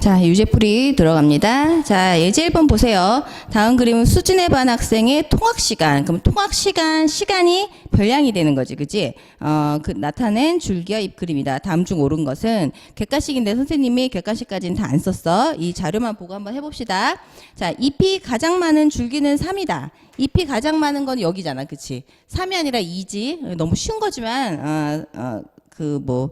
자, 유제풀이 들어갑니다. 자, 예제 1번 보세요. 다음 그림은 수준의 반 학생의 통학 시간. 그럼 통학 시간, 시간이 별량이 되는 거지, 그지? 어, 그 나타낸 줄기와 잎 그림이다. 다음 중 옳은 것은 객관식인데 선생님이 객관식까지는 다 안 썼어. 이 자료만 보고 한번 해봅시다. 자, 잎이 가장 많은 줄기는 3이다. 잎이 가장 많은 건 여기잖아, 그치? 3이 아니라 2지. 너무 쉬운 거지만, 어, 어, 그 뭐,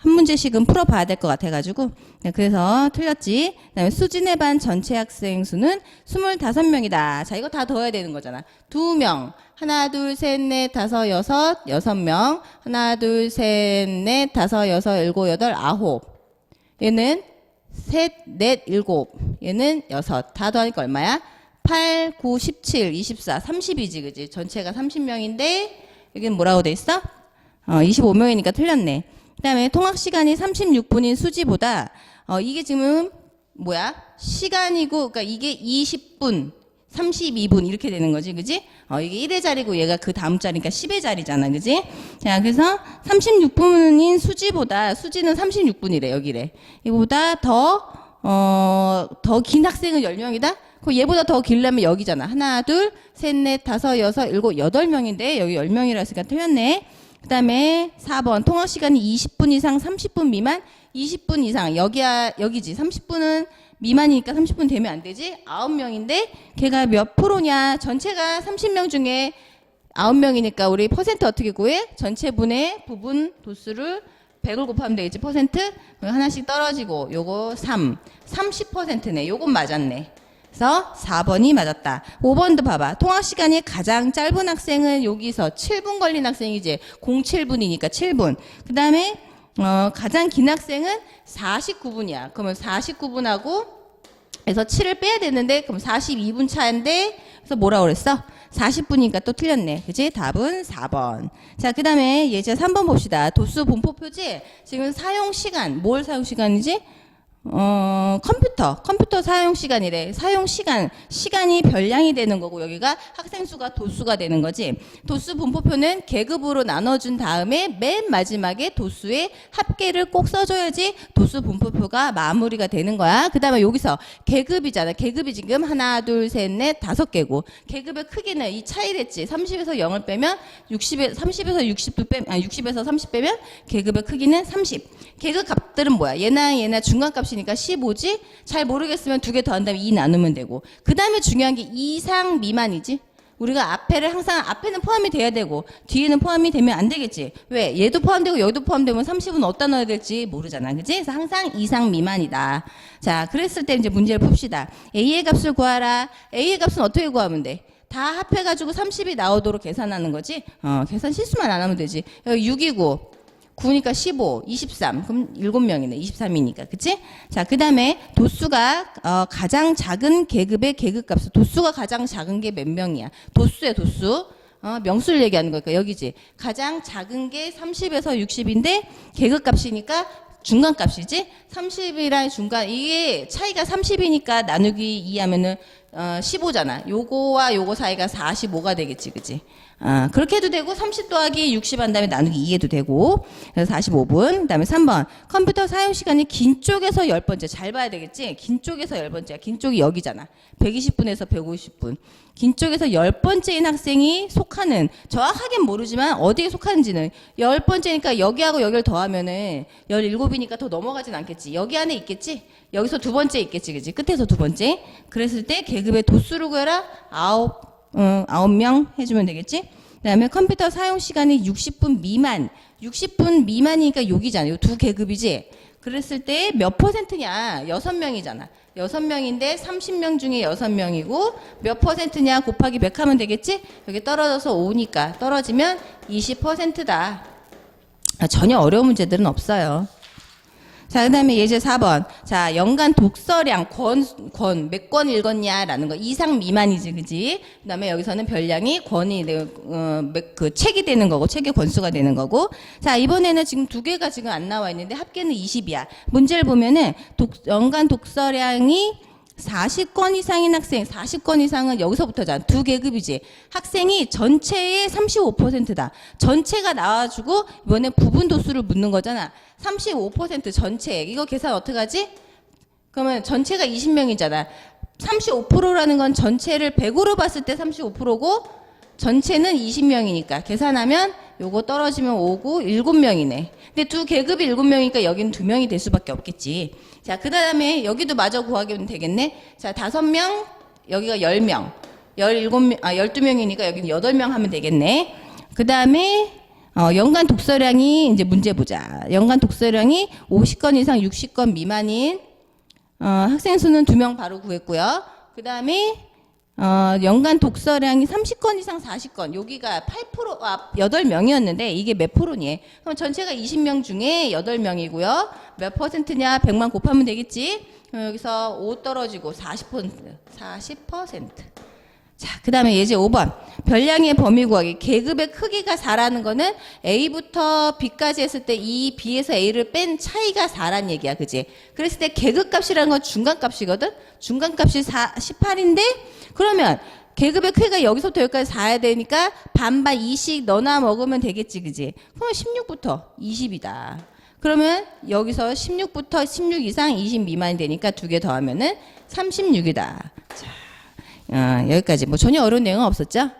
한 문제씩은 풀어봐야 될 것 같아가지고 네, 그래서 틀렸지. 그다음에 수진의 반 전체 학생 수는 25명이다. 자 이거 다 더해야 되는 거잖아. 두 명. 하나 둘 셋 넷 다섯 여섯 여섯 명. 하나 둘 셋 넷 다섯 여섯 일곱 여덟 아홉. 얘는 셋, 넷, 일곱. 얘는 여섯. 다 더하니까 얼마야? 8, 9, 17, 24, 30이지, 그지? 전체가 30명인데, 여기는 뭐라고 돼 있어? 어, 25명이니까 틀렸네. 그 다음에 통학 시간이 36분인 수지보다, 어, 이게 지금, 뭐야? 시간이고, 그러니까 이게 20분, 32분 이렇게 되는 거지, 그지? 어, 이게 1의 자리고 얘가 그 다음 자리니까 10의 자리잖아, 그지? 자, 그래서 36분인 수지보다, 수지는 36분이래, 여기래. 이보다 더, 어, 더 긴 학생은 10명이다? 그 얘보다 더 길려면 여기잖아. 하나, 둘, 셋, 넷, 다섯, 여섯, 일곱, 여덟 명인데 여기 10명이라 했으니까 틀렸네. 그 다음에 4번 통학 시간이 20분 이상 30분 미만 20분 이상 여기야 여기지. 30분은 미만이니까 30분 되면 안 되지? 9명인데 걔가 몇 프로냐? 전체가 30명 중에 9명이니까 우리 퍼센트 어떻게 구해? 전체 분의 부분 도수를 100을 곱하면 되겠지 퍼센트? 하나씩 떨어지고 요거 3 30%네. 요건 맞았네 그래서 4번이 맞았다. 5번도 봐봐. 통학 시간이 가장 짧은 학생은 여기서 7분 걸린 학생이지. 07분이니까 7분. 그 다음에 어, 가장 긴 학생은 49분이야. 그러면 49분하고 그래서 7을 빼야 되는데 그럼 42분 차인데 그래서 뭐라 그랬어? 40분이니까 또 틀렸네. 그지? 답은 4번. 자, 그 다음에 예제 3번 봅시다. 도수 분포 표지. 지금 사용 시간. 뭘 사용 시간이지? 어, 컴퓨터, 컴퓨터 사용 시간이래. 사용 시간, 시간이 별량이 되는 거고, 여기가 학생 수가 도수가 되는 거지. 도수 분포표는 계급으로 나눠준 다음에 맨 마지막에 도수의 합계를 꼭 써줘야지 도수 분포표가 마무리가 되는 거야. 그 다음에 여기서 계급이잖아. 계급이 지금 하나, 둘, 셋, 넷, 다섯 개고, 계급의 크기는 이 차이랬지. 30에서 0을 빼면 60에, 30에서 60도 빼, 아, 60에서 30 빼면 계급의 크기는 30. 계급 값들은 뭐야? 얘나 얘나 중간 값이 니까 15지? 잘 모르겠으면 두 개 더한 다음에 2 나누면 되고. 그 다음에 중요한 게 이상 미만이지? 우리가 앞에를 항상 앞에는 포함이 돼야 되고 뒤에는 포함이 되면 안 되겠지. 왜? 얘도 포함되고 여기도 포함되면 30은 어디다 넣어야 될지 모르잖아. 그지? 그래서 항상 이상 미만이다. 자, 그랬을 때 이제 문제를 봅시다. A의 값을 구하라. A의 값은 어떻게 구하면 돼? 다 합해가지고 30이 나오도록 계산하는 거지. 어, 계산 실수만 안 하면 되지. 여기 6이고 9니까 15, 23. 그럼 7명이네. 23이니까. 그치? 자, 그 다음에 도수가, 어, 가장 작은 계급의 계급 값. 도수가 가장 작은 게 몇 명이야? 도수야, 도수. 어, 명수를 얘기하는 거니까 여기지. 가장 작은 게 30에서 60인데 계급 값이니까 중간 값이지? 30이랑 중간, 이게 차이가 30이니까 나누기 2 하면은, 어, 15잖아. 요거와 요거 사이가 45가 되겠지, 그지? 아, 그렇게 해도 되고, 30 더하기 60 한 다음에 나누기 2 해도 되고, 그래서 45분. 그 다음에 3번. 컴퓨터 사용 시간이 긴 쪽에서 10번째. 잘 봐야 되겠지? 긴 쪽에서 10번째야. 긴 쪽이 여기잖아. 120분에서 150분. 긴 쪽에서 10번째인 학생이 속하는, 정확하게는 모르지만 어디에 속하는지는 10번째니까 여기하고 여기를 더하면은 17이니까 더 넘어가진 않겠지. 여기 안에 있겠지? 여기서 두 번째 있겠지, 그지? 끝에서 두 번째. 그랬을 때 계급의 도수를 구해라. 아홉, 어, 아홉 명 해주면 되겠지? 그 다음에 컴퓨터 사용 시간이 60분 미만. 60분 미만이니까 여기잖아. 요 두 계급이지? 그랬을 때 몇 퍼센트냐? 여섯 명이잖아. 여섯 명인데 30명 중에 여섯 명이고 몇 퍼센트냐 곱하기 100 하면 되겠지? 여기 떨어져서 5니까 떨어지면 20%다. 아, 전혀 어려운 문제들은 없어요. 자, 그 다음에 예제 4번. 자, 연간 독서량, 권, 권, 몇 권 읽었냐라는 거. 이상 미만이지, 그지? 그 다음에 여기서는 별량이 권이, 되- 어, 몇- 그 책이 되는 거고, 책의 권수가 되는 거고. 자, 이번에는 지금 두 개가 지금 안 나와 있는데 합계는 20이야. 문제를 보면은 독, 연간 독서량이 40권 이상인 학생, 40권 이상은 여기서부터잖아. 두 계급이지. 학생이 전체의 35%다. 전체가 나와주고 이번에 부분 도수를 묻는 거잖아. 35% 전체. 이거 계산 어떻게 하지? 그러면 전체가 20명이잖아. 35%라는 건 전체를 100으로 봤을 때 35%고 전체는 20명이니까 계산하면 요거 떨어지면 5, 9, 7명이네. 근데 두 계급이 7명이니까 여기는 2명이 될 수밖에 없겠지. 자, 그 다음에 여기도 마저 구하면 되겠네. 자, 5명, 여기가 10명. 17명, 아, 12명이니까 여기는 8명 하면 되겠네. 그 다음에 어, 연간 독서량이 이제 문제 보자. 연간 독서량이 50건 이상 60건 미만인 어, 학생 수는 두명 바로 구했고요. 그 다음에 어, 연간 독서량이 30건 이상 40건. 여기가 8% 아, 8명이었는데 이게 몇 프로니? 그럼 전체가 20명 중에 8명이고요. 몇 퍼센트냐? 100만 곱하면 되겠지? 그럼 여기서 5 떨어지고 40%. 40%. 자, 그 다음에 예제 5번. 별량의 범위 구하기. 계급의 크기가 4라는 거는 A부터 B까지 했을 때 이 B에서 A를 뺀 차이가 4란 얘기야. 그지? 그랬을 때 계급값이라는 건 중간값이거든? 중간값이 4, 18인데, 그러면 계급의 크기가 여기서부터 여기까지 4야 되니까 반반 2씩 넣어놔 먹으면 되겠지. 그지? 그러면 16부터 20이다. 그러면 여기서 16부터 16 이상 20 미만이 되니까 두 개 더하면은 36이다. 자, 아, 여기까지 뭐 전혀 어려운 내용은 없었죠?